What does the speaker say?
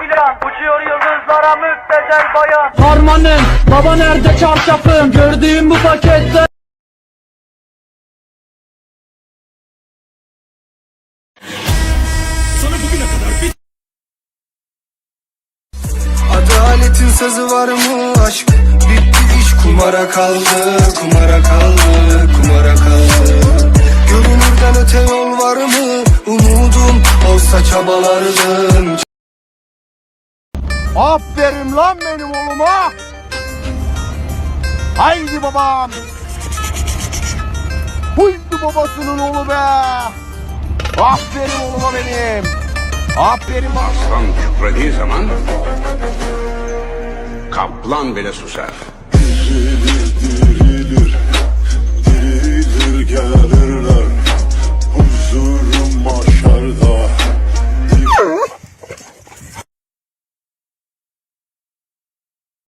filan. Uçuyor yıldızlara müptezel bayan. Harmanım baba nerede çarşafım? Gördüğüm bu pakette. Adaletin sözü var mı? Aşk Bitti iş kumara kaldı Kumara kaldı Kumara kaldı. Görünürden öte yol var mı? Umudum olsa çabalardım Aferin lan benim oğluma. Haydi babam. Buydu babasının oğlu be. Aferin oğluma benim. Aferin bak. Aslan kükrediği zaman kaplan bile susar.